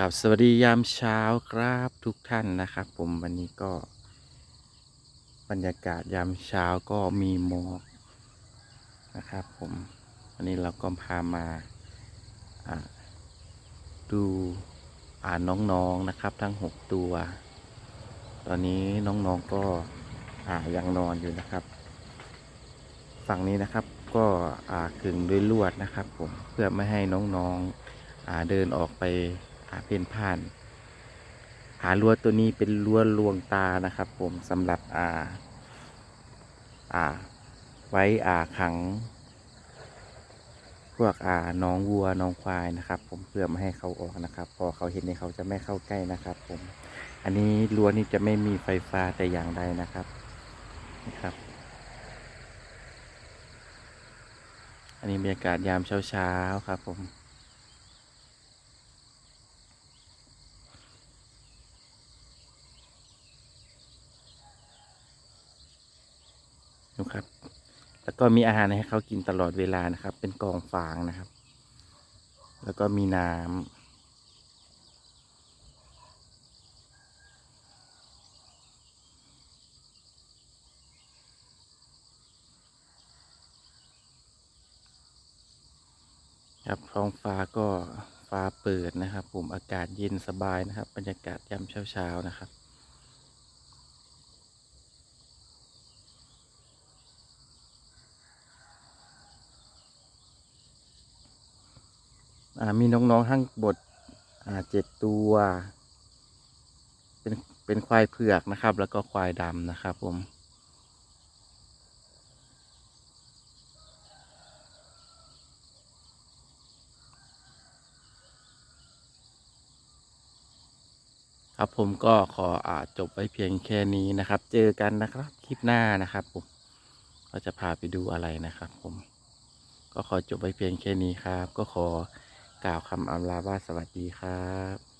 กับสวัสดียามเช้าครับทุกท่านนะครับผมวันนี้ก็ บรรยากาศยามเช้าก็มีหมอกนะครับผมวันนี้เราก็พามาดูอ่านน้องๆนะครับ ทั้งหกตัว ตอนนี้น้องๆก็อ่ายังนอนอยู่นะครับ ฝั่งนี้นะครับก็อ่าขึงด้วยลวดนะครับ ผมเพื่อไม่ให้น้องๆอ่าเดินออกไป เพ่นพ่านหาลวดตัวนี้เป็นลวดลวงตานะครับผมสำหรับอ่าอ่า ไว้อ่าขัง พวกอ่าน้องวัวน้องควายนะครับ ผมเพื่อไม่ให้เขาออกนะครับ พอเขาเห็นเนี่ยเขาจะไม่เข้าใกล้นะครับ ผม อันนี้รั้วนี่จะไม่มีไฟฟ้าแต่อย่างใดนะครับนะครับ อันนี้บรรยากาศยามเช้าๆครับผม ดูครับ แล้วก็มีอาหารให้เขากินตลอดเวลานะครับ เป็นกองฟางนะครับ แล้วก็มีน้ำครับท้องฟ้าก็ฟ้าเปิดนะครับ ผมอากาศเย็นสบายนะครับ บรรยากาศยามเช้าๆนะครับ มีน้องๆทั้งบทเจ็ดตัว เป็นเป็นควายเผือกนะครับ แล้วก็ควายดำนะครับผมครับผมก็ขออาจบไว้เพียงแค่นี้นะครับ เจอกันนะครับคลิปหน้านะครับผมก็จะพาไปดูอะไรนะครับผมก็ขอจบไว้เพียงแค่นี้ครับ ก็ขอ กล่าวคำอำลาว่าสวัสดีครับ